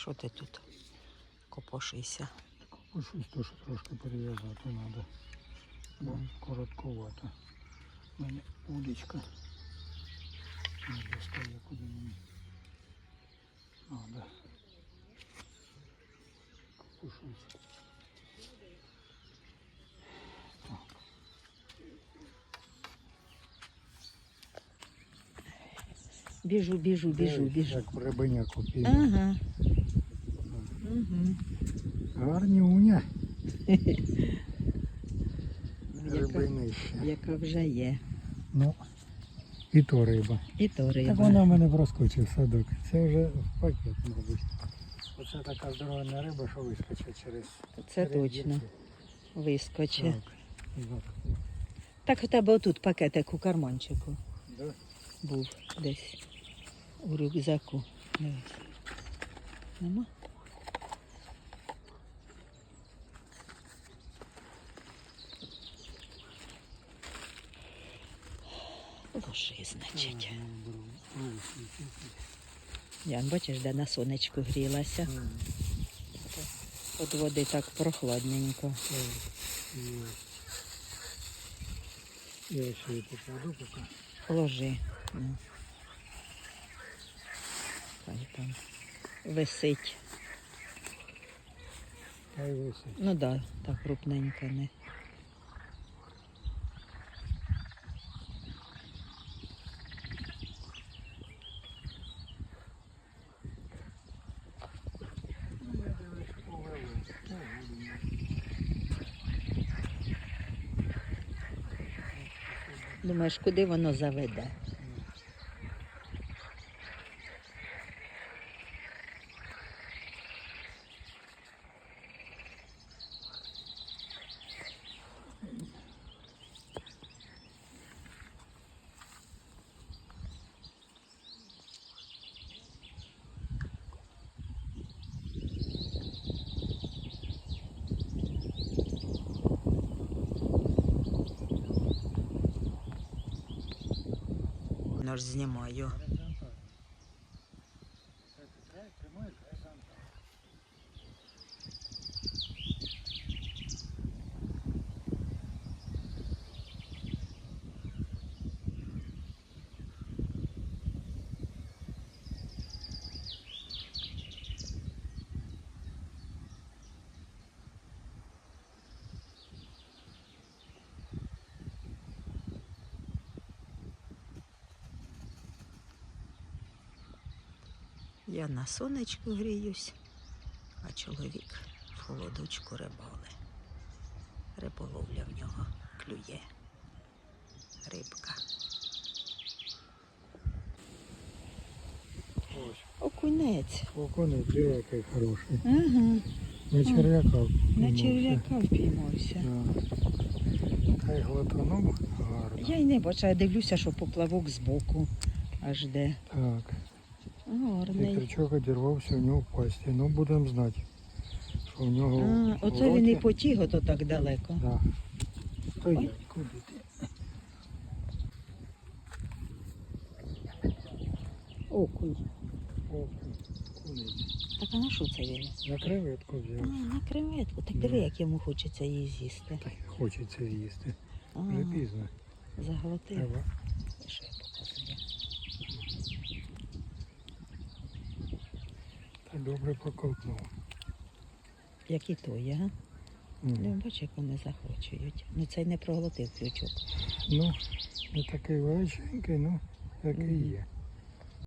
Що ти тут? Копошися. Ну, щось теж трошки перев'язати треба. Бо коротковато. У мене удочка. Не достає, куди мені. Надо. Копошусь. Біжу, біжу, біжу, Дивись, біжу. Як рибеня купив. Ага. Угу. Гарнюня. Яка, Рибинище. яка вже є. Ну, і то риба. І то риба. Так вона в мене проскочив садок. Це вже в пакет, мабуть. Оце така здорова риба, що вискочить через. Це через точно. дірки. Вискоче. Так. Так. Так у тебе отут пакетик у карманчику Да? був десь у рюкзаку. Дивись. Нема? Ложи, значить. Ян, бачиш, де на сонечку грілася. От води так прохладненько. Я ще покладу поки. Ложи. Хай там висить. Хай висить. Ну так, да, так крупненько не. Думаєш, куди воно заведе? Воно ж знімаю. Я на сонечку гріюсь, а чоловік в холодочку рибали. Риболовля в нього клює. Рибка. Окунець. окунець, який хороший. Ага. На черв'яка. На черв'яка впіймався. Та й глотанув гарно. Я й не бачу, я дивлюся, що поплавок збоку аж де. Так. Гарний. Вітрячок одірвався у нього в пасті. Ну, будемо знати, що в нього. А, оце він і потіг ото так далеко. Да. Стоять, куди ти? Окунь. О, кунець. Так а на що це він? На креветку А, взяв. на креветку. Так Да. диви, як йому хочеться її з'їсти. Та й хочеться їсти. А, Вже пізно. заглотив. Треба. Що я показую? Та добре поковтнув. Як і той, ага. Mm. Ну, бачиш, як вони захочують. Ну цей не проглотив ключок. Ну, не такий величенький, ну, який mm. є.